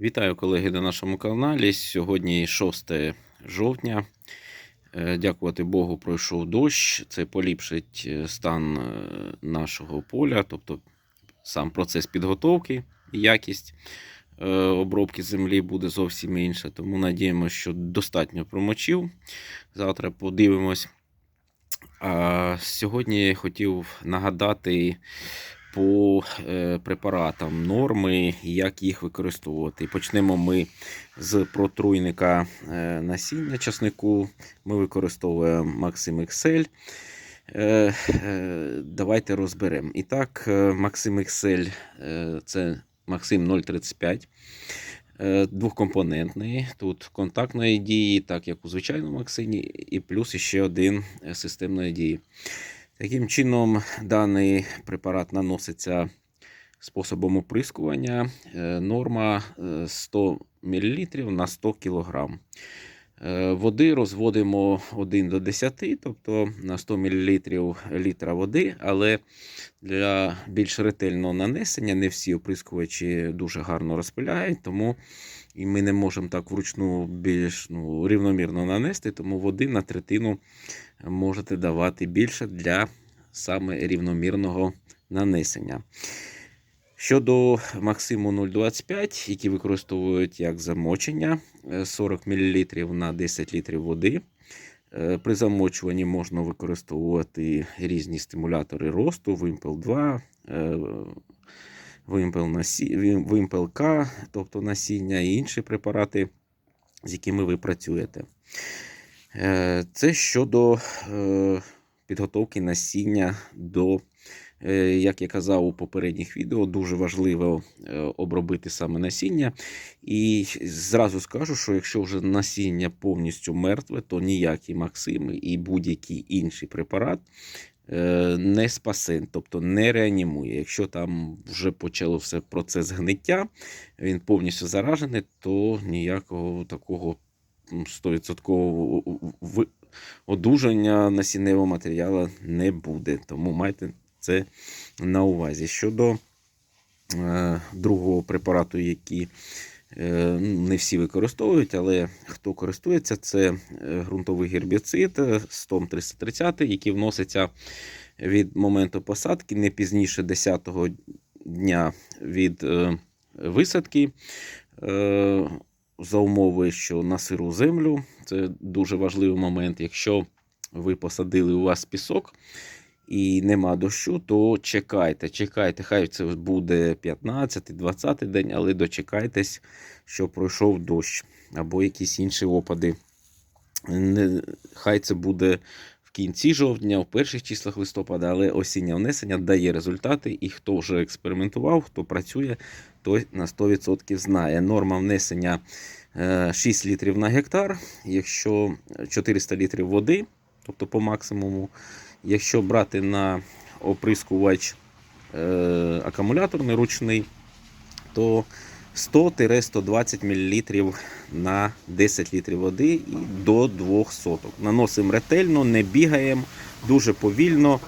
Вітаю колеги на нашому каналі. Сьогодні 6 жовтня. Е, Дякувати Богу, пройшов дощ. Це поліпшить е, стан е, нашого поля, тобто сам процес підготовки і якість обробки землі буде зовсім інша. Тому надіємося, що достатньо промочив. Завтра подивимось. А сьогодні хотів нагадати по е, препаратам норми, як їх використовувати. Почнемо ми з протруйника е, насіння часнику. Ми використовуємо Maxim Excel. Е, давайте розберемо. І так, Maxim Excel це Maxim 035. е, Двохкомпонентний, тут контактної дії, так як у звичайному Максині, і плюс ще один системної дії. Таким чином, даний препарат наноситься способом оприскування. Е, Норма е, 100 мл на 100 кг. Е, Води розводимо 1 до 10, тобто на 100 мл літра води, але для більш ретельного нанесення не всі оприскувачі дуже гарно розпиляють, тому і ми не можемо так вручну більш ну, рівномірно нанести, тому води на третину можете давати більше для саме рівномірного нанесення. Щодо Максиму 025, які використовують як замочення е, 40 мл на 10 літрів води. Е, При замочуванні можна використовувати різні стимулятори росту, вимпел 2, е, вимпел, насі... вимпел К, тобто насіння і інші препарати, з якими ви працюєте. Е, Це щодо е, підготовки насіння до, е, як я казав у попередніх відео, дуже важливо обробити саме насіння. І зразу скажу, що якщо вже насіння повністю мертве, то ніякі Максими і будь-який інший препарат не спасе, тобто не реанімує. Якщо там вже почало все процес гниття, він повністю заражений, то ніякого такого м, 100% одужання насінневого матеріалу не буде. Тому майте це на увазі. Щодо е, другого препарату, який е, не всі використовують, але хто користується, це е, ґрунтовий гербіцид е, Стом 330, який вноситься від моменту посадки не пізніше 10-го дня від е, висадки. Е, за умови, що на сиру землю, це дуже важливий момент. Якщо ви посадили у вас пісок і нема дощу, то чекайте, чекайте. Хай це буде 15-20 день, але дочекайтесь, що пройшов дощ або якісь інші опади. Хай це буде в кінці жовтня, в перших числах листопада, але осіннє внесення дає результати, і хто вже експериментував, хто працює, той на 100% знає. Норма внесення е, 6 літрів на гектар, якщо 400 літрів води, тобто по максимуму. Якщо брати на оприскувач е, акумуляторний ручний, то 100-120 мл на 10 літрів води і до 2 соток. Наносимо ретельно, не бігаємо, дуже повільно.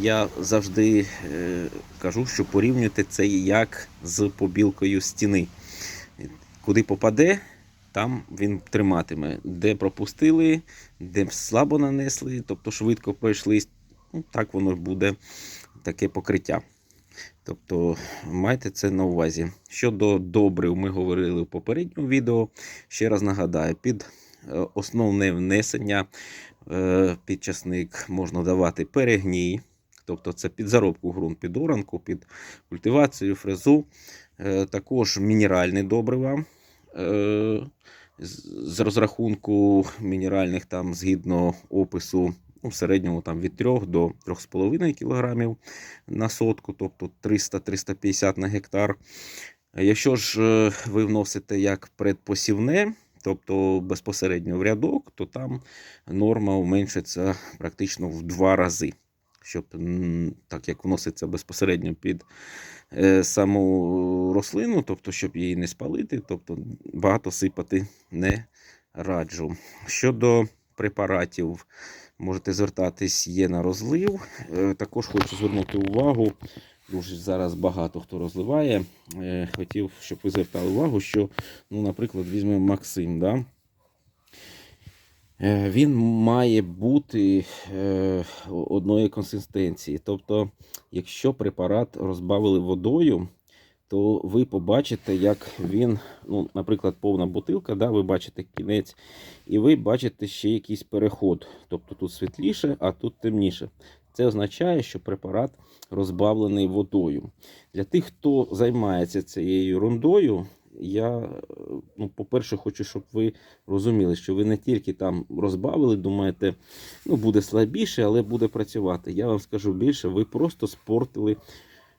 Я завжди е, кажу, що порівнюйте це як з побілкою стіни. Куди попаде, там він триматиме. Де пропустили, де слабо нанесли, тобто швидко пройшли, ну, так воно буде таке покриття. Тобто майте це на увазі. Щодо добрив, ми говорили у попередньому відео. Ще раз нагадаю, під е, основне внесення е, під часник можна давати перегній, тобто це під заробку ґрунт, під оранку, під культивацію, фрезу. Е, Також мінеральні добрива. Е, з- розрахунку мінеральних там згідно опису ну, в середньому там від 3 до 3,5 кг на сотку, тобто 300-350 на гектар. Якщо ж е, ви вносите як предпосівне, тобто безпосередньо в рядок, то там норма уменшиться практично в два рази. Щоб так як вноситься безпосередньо під е, саму рослину, тобто щоб її не спалити, тобто багато сипати не раджу. Щодо препаратів, можете звертатись є на розлив. Е, Також хочу звернути увагу, дуже зараз багато хто розливає. Е, Хотів, щоб ви звертали увагу, що, ну, наприклад, візьмемо Максим. Да? Е, Він має бути е, одної консистенції. Тобто, якщо препарат розбавили водою, то ви побачите, як він, ну, наприклад, повна бутилка, да, ви бачите кінець, і ви бачите ще якийсь переход. Тобто тут світліше, а тут темніше. Це означає, що препарат розбавлений водою. Для тих, хто займається цією ерундою, я, е, ну, по-перше, хочу, щоб ви розуміли, що ви не тільки там розбавили, думаєте, ну, буде слабіше, але буде працювати. Я вам скажу більше, ви просто спортили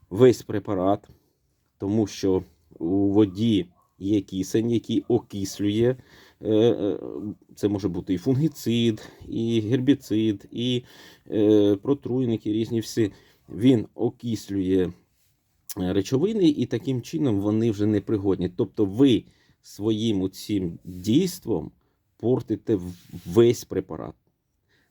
весь препарат, тому що у воді є кисень, який окислює. Е, е, Це може бути і фунгіцид, і гербіцид, і протруйники різні всі. Він окислює речовини, і таким чином вони вже не пригодні. Тобто ви своїм цим дійством портите весь препарат.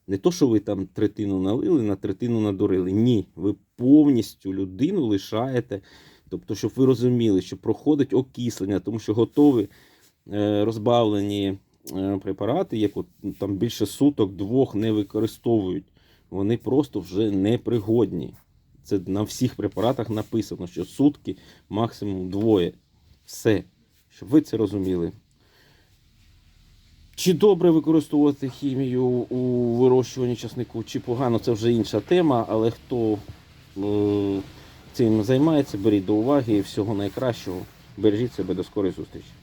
Не то, що ви там третину налили, на третину надурили. Ні, ви повністю людину лишаєте. Тобто, щоб ви розуміли, що проходить окислення, тому що готові е, розбавлені е, препарати, як от, ну, там більше суток двох не використовують. Вони просто вже непригодні. Це на всіх препаратах написано, що сутки максимум двоє. Все. Щоб ви це розуміли. Чи добре використовувати хімію у вирощуванні часнику, чи погано, це вже інша тема, але хто е, цим займається, беріть до уваги і всього найкращого. Бережіть себе до скорої зустрічі.